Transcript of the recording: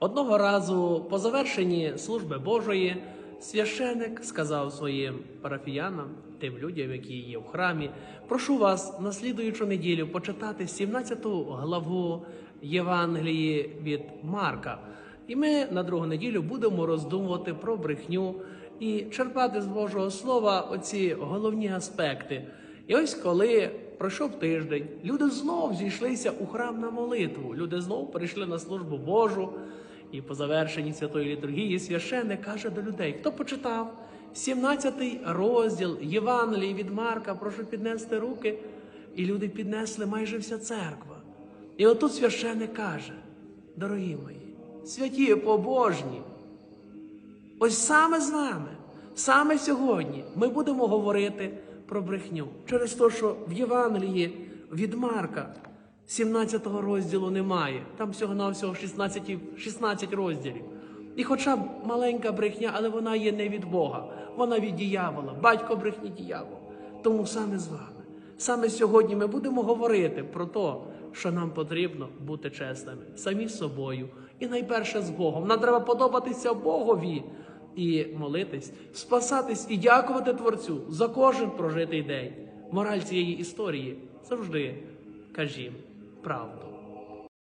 Одного разу, по завершенні служби Божої, священик сказав своїм парафіянам, тим людям, які є в храмі, прошу вас на слідуючу неділю почитати 17 главу Євангелії від Марка. І ми на другу неділю будемо роздумувати про брехню і черпати з Божого Слова оці головні аспекти. І ось коли пройшов тиждень, люди знов зійшлися у храм на молитву. Люди знов прийшли на службу Божу. І по завершенні святої літургії священник каже до людей: хто почитав 17-й розділ Євангелії від Марка, прошу піднести руки. І люди піднесли майже вся церква. І отут священник каже: дорогі мої, святі побожні, Ось саме з нами, саме сьогодні ми будемо говорити про брехню. Через те, що в Євангелії від Марка 17 розділу немає. Там всього-навсього 16, 16 розділів. І хоча б маленька брехня, але вона є не від Бога, вона від диявола, батько брехні диявол. Тому саме з вами. Саме сьогодні ми будемо говорити про те, що нам потрібно бути чесними, самі з собою, і найперше з Богом. Нам треба подобатися Богові і молитись, спасатись і дякувати Творцю за кожен прожитий день. Мораль цієї історії завжди кажім pravdu.